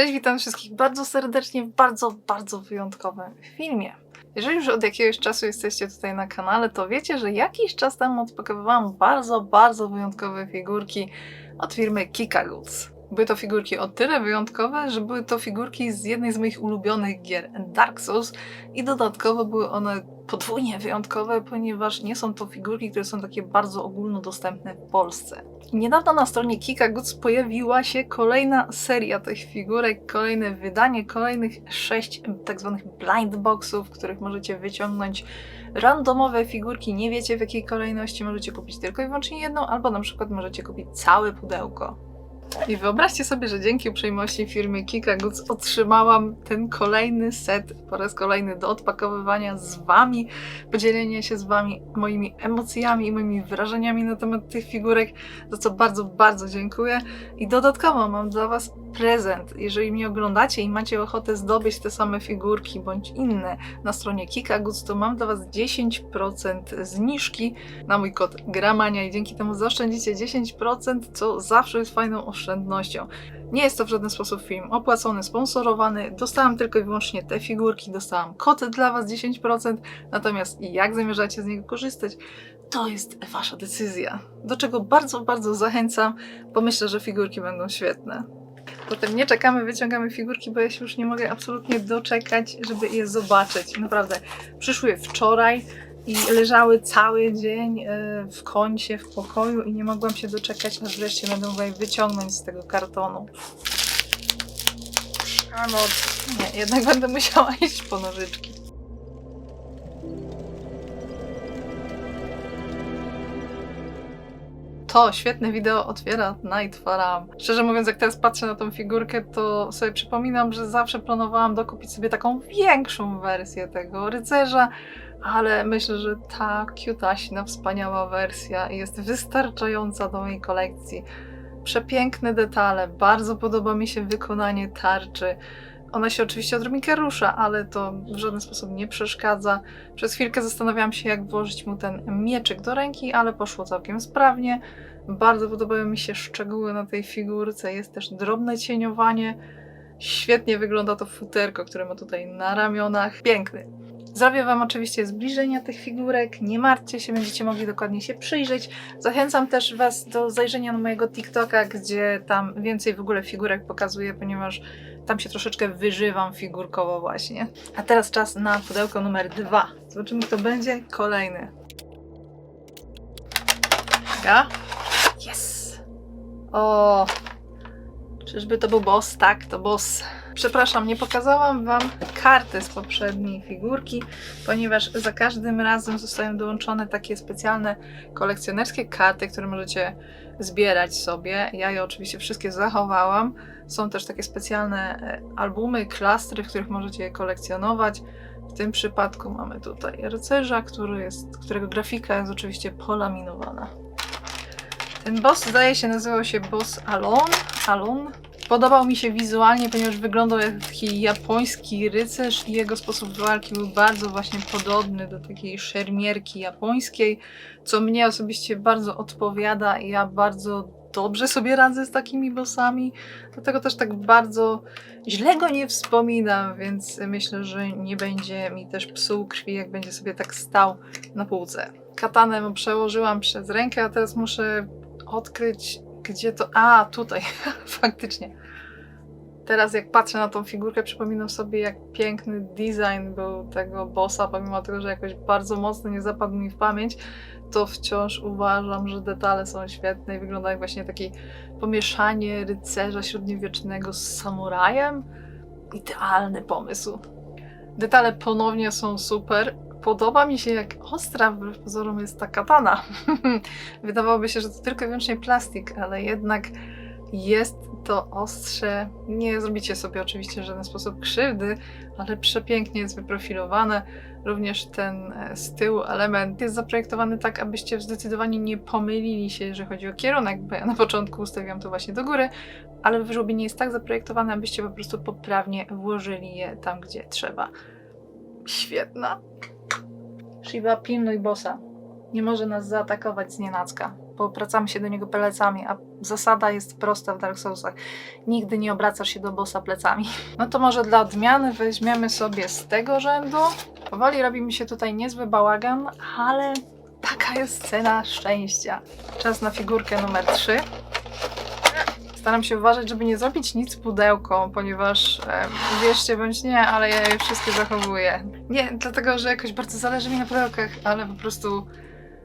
Cześć, witam wszystkich bardzo serdecznie w bardzo, bardzo wyjątkowym filmie. Jeżeli już od jakiegoś czasu jesteście tutaj na kanale, to wiecie, że jakiś czas temu odpakowywałam bardzo, bardzo wyjątkowe figurki od firmy Kika Goods. Były to figurki o tyle wyjątkowe, że były to figurki z jednej z moich ulubionych gier Dark Souls i dodatkowo były one podwójnie wyjątkowe, ponieważ nie są to figurki, które są takie bardzo ogólnodostępne w Polsce. Niedawno na stronie Kika Goods pojawiła się kolejna seria tych figurek, kolejne wydanie, kolejnych sześć tak zwanych blind boxów, w których możecie wyciągnąć randomowe figurki, nie wiecie w jakiej kolejności, możecie kupić tylko i wyłącznie jedną, albo na przykład możecie kupić całe pudełko. I wyobraźcie sobie, że dzięki uprzejmości firmy Kika Goods otrzymałam ten kolejny set po raz kolejny do odpakowywania z Wami, podzielenia się z Wami moimi emocjami i moimi wrażeniami na temat tych figurek, za co bardzo, bardzo dziękuję. I dodatkowo mam dla Was prezent. Jeżeli mnie oglądacie i macie ochotę zdobyć te same figurki bądź inne na stronie Kika Goods, to mam dla Was 10% zniżki na mój kod Gramania i dzięki temu zaoszczędzicie 10%, co zawsze jest fajną oszczędnością. Nie jest to w żaden sposób film opłacony, sponsorowany. Dostałam tylko i wyłącznie te figurki, dostałam kod dla Was 10%, natomiast jak zamierzacie z niego korzystać, to jest Wasza decyzja. Do czego bardzo, bardzo zachęcam, bo myślę, że figurki będą świetne. Potem nie czekamy, wyciągamy figurki, bo ja się już nie mogę absolutnie doczekać, żeby je zobaczyć. Naprawdę, przyszły wczoraj i leżały cały dzień e, w kącie, w pokoju i nie mogłam się doczekać, aż wreszcie będę mogła je wyciągnąć z tego kartonu. A no, nie, jednak będę musiała iść po nożyczki. To świetne wideo otwiera Night Faram. Szczerze mówiąc, jak teraz patrzę na tą figurkę, to sobie przypominam, że zawsze planowałam dokupić sobie taką większą wersję tego rycerza, ale myślę, że ta cutaśna, wspaniała wersja jest wystarczająca do mojej kolekcji. Przepiękne detale, bardzo podoba mi się wykonanie tarczy. Ona się oczywiście odrobinkę rusza, ale to w żaden sposób nie przeszkadza. Przez chwilkę zastanawiałam się, jak włożyć mu ten mieczyk do ręki, ale poszło całkiem sprawnie. Bardzo podobają mi się szczegóły na tej figurce, jest też drobne cieniowanie. Świetnie wygląda to futerko, które ma tutaj na ramionach. Piękny. Zrobię Wam oczywiście zbliżenia tych figurek, nie martwcie się, będziecie mogli dokładnie się przyjrzeć. Zachęcam też Was do zajrzenia na mojego TikToka, gdzie tam więcej w ogóle figurek pokazuję, ponieważ tam się troszeczkę wyżywam figurkowo właśnie. A teraz czas na pudełko numer dwa. Zobaczymy, kto będzie kolejny. Ja? Yes! O! Czyżby to był boss? Tak, to boss. Przepraszam, nie pokazałam Wam karty z poprzedniej figurki, ponieważ za każdym razem zostają dołączone takie specjalne kolekcjonerskie karty, które możecie zbierać sobie. Ja je oczywiście wszystkie zachowałam. Są też takie specjalne e, albumy, klastry, w których możecie je kolekcjonować. W tym przypadku mamy tutaj rycerza, który jest, którego grafika jest oczywiście polaminowana. Ten boss zdaje się nazywał się boss Alon. Alon. Podobał mi się wizualnie, ponieważ wyglądał jak taki japoński rycerz i jego sposób walki był bardzo właśnie podobny do takiej szermierki japońskiej, co mnie osobiście bardzo odpowiada i ja bardzo dobrze sobie radzę z takimi bossami, dlatego też tak bardzo źle go nie wspominam, więc myślę, że nie będzie mi też psuł krwi, jak będzie sobie tak stał na półce. Katanę przełożyłam przez rękę, a teraz muszę odkryć, gdzie to. A, tutaj, faktycznie. Teraz, jak patrzę na tą figurkę, przypominam sobie, jak piękny design był tego bossa, pomimo tego, że jakoś bardzo mocno nie zapadł mi w pamięć, to wciąż uważam, że detale są świetne i wygląda jak właśnie takie pomieszanie rycerza średniowiecznego z samurajem. Idealny pomysł. Detale ponownie są super. Podoba mi się, jak ostra wbrew pozorom jest ta katana. Wydawałoby się, że to tylko i wyłącznie plastik, ale jednak jest to ostrze. Nie zrobicie sobie oczywiście w żaden sposób krzywdy, ale przepięknie jest wyprofilowane. Również ten e, z tyłu element jest zaprojektowany tak, abyście zdecydowanie nie pomylili się, jeżeli chodzi o kierunek, bo ja na początku ustawiam to właśnie do góry, ale wyżłobienie jest tak zaprojektowane, abyście po prostu poprawnie włożyli je tam, gdzie trzeba. Świetna. Shiva, pilnuj bossa. nie może nas zaatakować z nienacka, bo obracamy się do niego plecami, a zasada jest prosta w Dark Soulsach. Nigdy nie obracasz się do bossa plecami. No to może dla odmiany weźmiemy sobie z tego rzędu. Powoli robi mi się tutaj niezły bałagan, ale taka jest cena szczęścia. Czas na figurkę numer 3. Staram się uważać, żeby nie zrobić nic pudełko, ponieważ e, wierzcie bądź nie, ale ja je wszystkie zachowuję. Nie, dlatego, że jakoś bardzo zależy mi na pudełkach, ale po prostu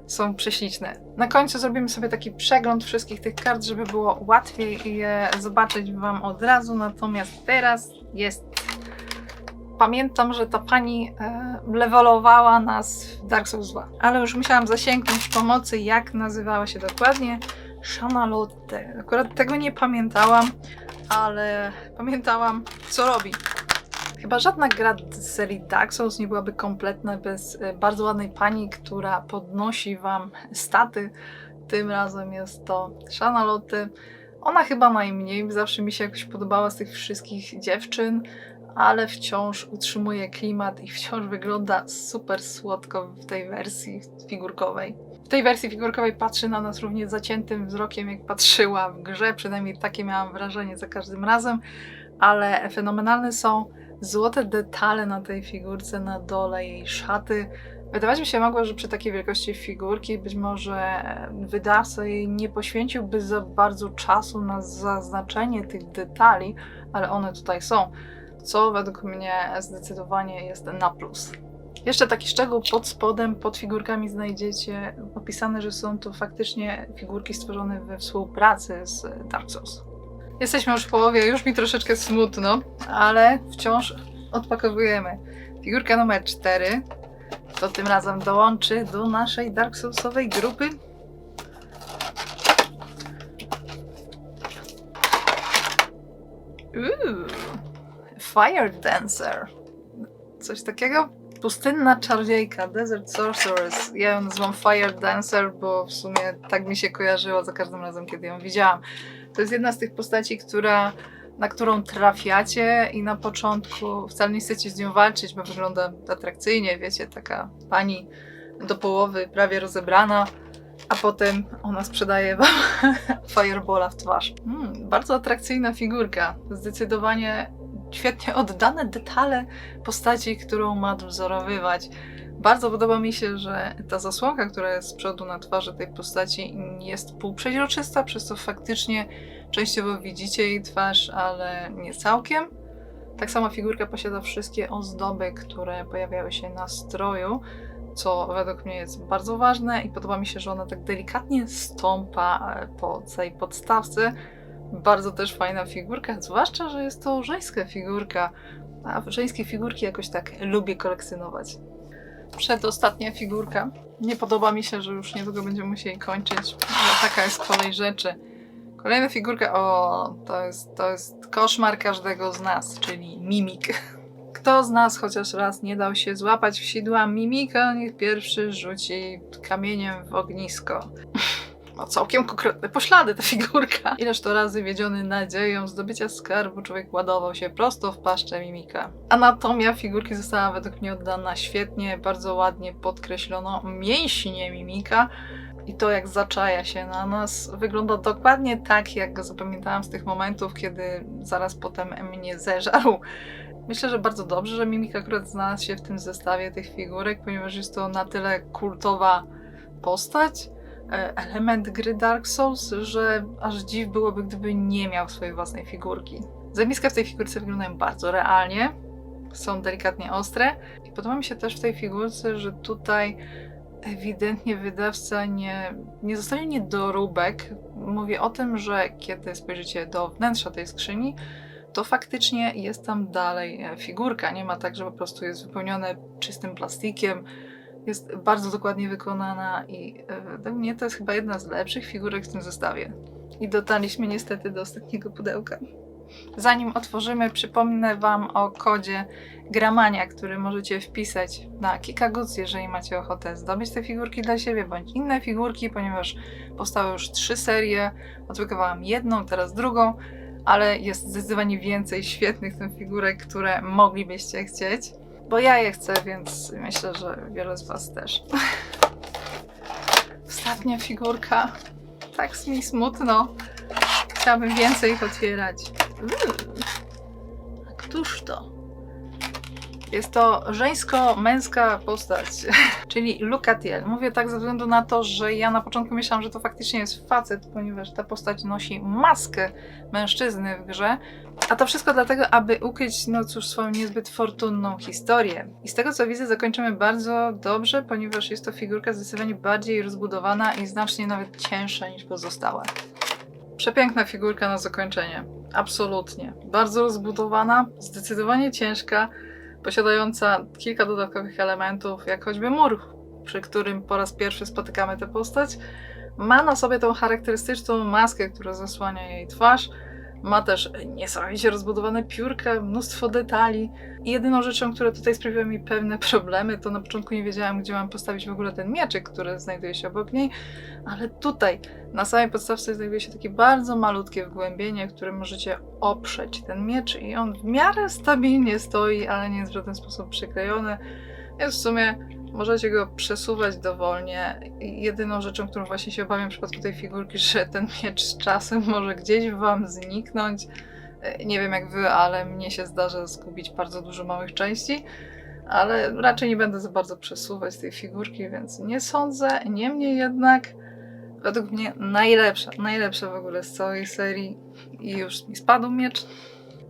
są prześliczne. Na końcu zrobimy sobie taki przegląd wszystkich tych kart, żeby było łatwiej je zobaczyć Wam od razu, natomiast teraz jest... Pamiętam, że ta pani e, levelowała nas w Dark Souls 2, ale już musiałam zasięgnąć pomocy, jak nazywała się dokładnie. Shanalotte. Akurat tego nie pamiętałam, ale pamiętałam, co robi. Chyba żadna gra z serii Dark Souls nie byłaby kompletna bez e, bardzo ładnej pani, która podnosi wam staty. Tym razem jest to Shanalotte. Ona chyba najmniej, zawsze mi się jakoś podobała z tych wszystkich dziewczyn, ale wciąż utrzymuje klimat i wciąż wygląda super słodko w tej wersji figurkowej. W tej wersji figurkowej patrzy na nas równie zaciętym wzrokiem, jak patrzyła w grze, przynajmniej takie miałam wrażenie za każdym razem, ale fenomenalne są złote detale na tej figurce, na dole jej szaty. Wydawać mi się mogło, że przy takiej wielkości figurki być może wydawca jej nie poświęciłby za bardzo czasu na zaznaczenie tych detali, ale one tutaj są, co według mnie zdecydowanie jest na plus. Jeszcze taki szczegół pod spodem, pod figurkami znajdziecie opisane, że są to faktycznie figurki stworzone we współpracy z Dark Souls. Jesteśmy już w połowie, już mi troszeczkę smutno, ale wciąż odpakowujemy. Figurka numer 4 to tym razem dołączy do naszej Dark Soulsowej grupy. Uuu, Fire Dancer. Coś takiego? Pustynna czardziejka, Desert Sorceress. Ja ją nazywam Fire Dancer, bo w sumie tak mi się kojarzyło za każdym razem, kiedy ją widziałam. To jest jedna z tych postaci, która, na którą trafiacie i na początku wcale nie chcecie z nią walczyć, bo wygląda atrakcyjnie, wiecie, taka pani do połowy prawie rozebrana, a potem ona sprzedaje wam firebola w twarz. Mm, bardzo atrakcyjna figurka. Zdecydowanie świetnie oddane detale postaci, którą ma wzorowywać. Bardzo podoba mi się, że ta zasłonka, która jest z przodu na twarzy tej postaci, jest półprzeźroczysta, przez co faktycznie częściowo widzicie jej twarz, ale nie całkiem. Tak samo figurka posiada wszystkie ozdoby, które pojawiały się na stroju, co według mnie jest bardzo ważne i podoba mi się, że ona tak delikatnie stąpa po tej podstawce. Bardzo też fajna figurka, zwłaszcza, że jest to żeńska figurka, a żeńskie figurki jakoś tak lubię kolekcjonować. Przedostatnia figurka. Nie podoba mi się, że już niedługo będziemy musieli kończyć, ale taka jest kolej rzeczy. Kolejna figurka, o, to jest, to jest koszmar każdego z nas, czyli mimik. Kto z nas chociaż raz nie dał się złapać w sidła mimika, niech pierwszy rzuci kamieniem w ognisko. Ma całkiem konkretne poślady ta figurka. Ileż to razy wiedziony nadzieją zdobycia skarbu człowiek ładował się prosto w paszczę mimika. Anatomia figurki została według mnie oddana świetnie, bardzo ładnie podkreślono mięśnie mimika i to jak zaczaja się na nas wygląda dokładnie tak, jak go zapamiętałam z tych momentów, kiedy zaraz potem mnie zeżarł. Myślę, że bardzo dobrze, że Mimik akurat znalazł się w tym zestawie tych figurek, ponieważ jest to na tyle kultowa postać, element gry Dark Souls, że aż dziw byłoby, gdyby nie miał swojej własnej figurki. Zamiska w tej figurce wyglądają bardzo realnie, są delikatnie ostre i podoba mi się też w tej figurce, że tutaj ewidentnie wydawca nie, nie zostawił niedoróbek. Mówię o tym, że kiedy spojrzycie do wnętrza tej skrzyni, to faktycznie jest tam dalej e, figurka. Nie ma tak, że po prostu jest wypełnione czystym plastikiem. Jest bardzo dokładnie wykonana i e, według mnie to jest chyba jedna z lepszych figurek w tym zestawie. I dotarliśmy niestety do ostatniego pudełka. Zanim otworzymy, przypomnę Wam o kodzie Gramania, który możecie wpisać na Kikaguc, jeżeli macie ochotę zdobyć te figurki dla siebie, bądź inne figurki, ponieważ powstały już trzy serie. Odblokowałam jedną, teraz drugą, ale jest zdecydowanie więcej świetnych tych figurek, które moglibyście chcieć. Bo ja je chcę, więc myślę, że wiele z Was też. ostatnia figurka. Tak mi smutno. Chciałabym więcej ich otwierać. Uuu. A któż to? Jest to żeńsko-męska postać, czyli Lucatiel. Mówię tak ze względu na to, że ja na początku myślałam, że to faktycznie jest facet, ponieważ ta postać nosi maskę mężczyzny w grze. A to wszystko dlatego, aby ukryć, no cóż, swoją niezbyt fortunną historię. I z tego co widzę, zakończymy bardzo dobrze, ponieważ jest to figurka zdecydowanie bardziej rozbudowana i znacznie nawet cięższa niż pozostałe. Przepiękna figurka na zakończenie. Absolutnie. Bardzo rozbudowana, zdecydowanie ciężka, posiadająca kilka dodatkowych elementów, jak choćby mur, przy którym po raz pierwszy spotykamy tę postać. Ma na sobie tą charakterystyczną maskę, która zasłania jej twarz. Ma też niesamowicie rozbudowane piórka, mnóstwo detali. I jedyną rzeczą, która tutaj sprawiła mi pewne problemy, to na początku nie wiedziałam, gdzie mam postawić w ogóle ten mieczyk, który znajduje się obok niej, ale tutaj, na samej podstawce, znajduje się takie bardzo malutkie wgłębienie, w którym możecie oprzeć ten miecz i on w miarę stabilnie stoi, ale nie jest w żaden sposób przyklejony. Więc w sumie możecie go przesuwać dowolnie. Jedyną rzeczą, którą właśnie się obawiam w przypadku tej figurki, że ten miecz z czasem może gdzieś wam zniknąć. E, Nie wiem jak wy, ale mnie się zdarza zgubić bardzo dużo małych części. Ale raczej nie będę za bardzo przesuwać tej figurki, więc nie sądzę. Niemniej jednak, według mnie najlepsza, najlepsza w ogóle z całej serii. I już mi spadł miecz.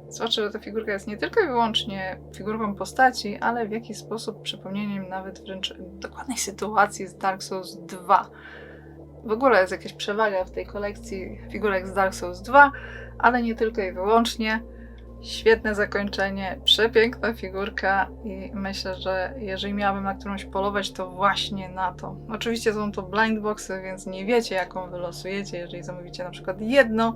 Zwłaszcza, że ta figurka jest nie tylko i wyłącznie figurką postaci, ale w jakiś sposób przypomnieniem nawet wręcz dokładnej sytuacji z Dark Souls 2. W ogóle jest jakaś przewaga w tej kolekcji figurek z Dark Souls 2, ale nie tylko i wyłącznie. Świetne zakończenie, przepiękna figurka i myślę, że jeżeli miałabym na którąś polować, to właśnie na to. Oczywiście są to blind boxy, więc nie wiecie jaką wylosujecie, jeżeli zamówicie na przykład jedną,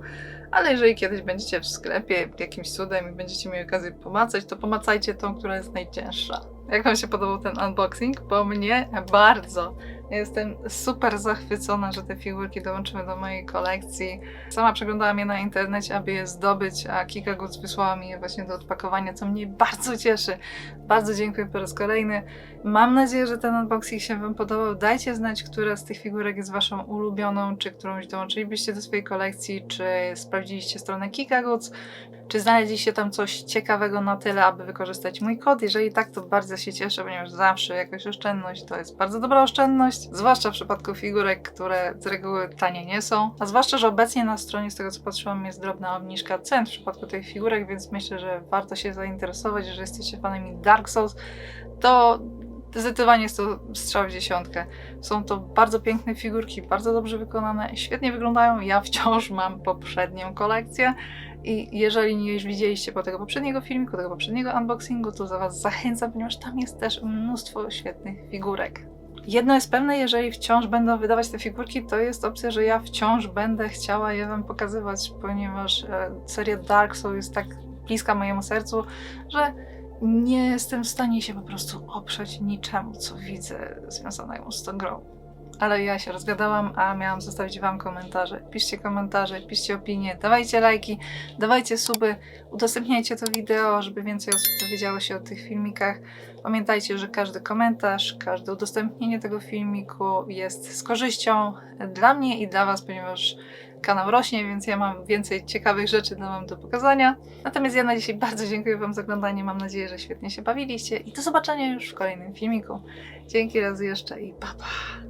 ale jeżeli kiedyś będziecie w sklepie jakimś cudem i będziecie mieli okazję pomacać, to pomacajcie tą, która jest najcięższa. Jak Wam się podobał ten unboxing? Bo mnie bardzo. Jestem super zachwycona, że te figurki dołączyły do mojej kolekcji. Sama przeglądałam je na internecie, aby je zdobyć, a Kika Goods wysłała mi je właśnie do odpakowania, co mnie bardzo cieszy. Bardzo dziękuję po raz kolejny. Mam nadzieję, że ten unboxing się Wam podobał. Dajcie znać, która z tych figurek jest Waszą ulubioną, czy którąś dołączylibyście do swojej kolekcji, czy sprawdziliście stronę Kika Goods, czy znaleźliście tam coś ciekawego na tyle, aby wykorzystać mój kod. Jeżeli tak, to bardzo się cieszę, ponieważ zawsze jakaś oszczędność to jest bardzo dobra oszczędność, zwłaszcza w przypadku figurek, które z reguły tanie nie są. A zwłaszcza, że obecnie na stronie, z tego co patrzyłam, jest drobna obniżka cen w przypadku tych figurek, więc myślę, że warto się zainteresować. Jeżeli jesteście fanami Dark Souls, to zdecydowanie jest to strzał w dziesiątkę. Są to bardzo piękne figurki, bardzo dobrze wykonane, świetnie wyglądają. Ja wciąż mam poprzednią kolekcję. I jeżeli nie już widzieliście po tego poprzedniego filmiku, tego poprzedniego unboxingu, to za Was zachęcam, ponieważ tam jest też mnóstwo świetnych figurek. Jedno jest pewne, jeżeli wciąż będą wydawać te figurki, to jest opcja, że ja wciąż będę chciała je Wam pokazywać, ponieważ e, seria Dark Souls jest tak bliska mojemu sercu, że nie jestem w stanie się po prostu oprzeć niczemu, co widzę związanego z tą grą. Ale ja się rozgadałam, a miałam zostawić Wam komentarze. Piszcie komentarze, piszcie opinie, dawajcie lajki, dawajcie suby, udostępniajcie to wideo, żeby więcej osób dowiedziało się o tych filmikach. Pamiętajcie, że każdy komentarz, każde udostępnienie tego filmiku jest z korzyścią dla mnie i dla Was, ponieważ kanał rośnie, więc ja mam więcej ciekawych rzeczy dla Wam do pokazania. Natomiast ja na dzisiaj bardzo dziękuję Wam za oglądanie. Mam nadzieję, że świetnie się bawiliście i do zobaczenia już w kolejnym filmiku. Dzięki raz jeszcze i pa pa!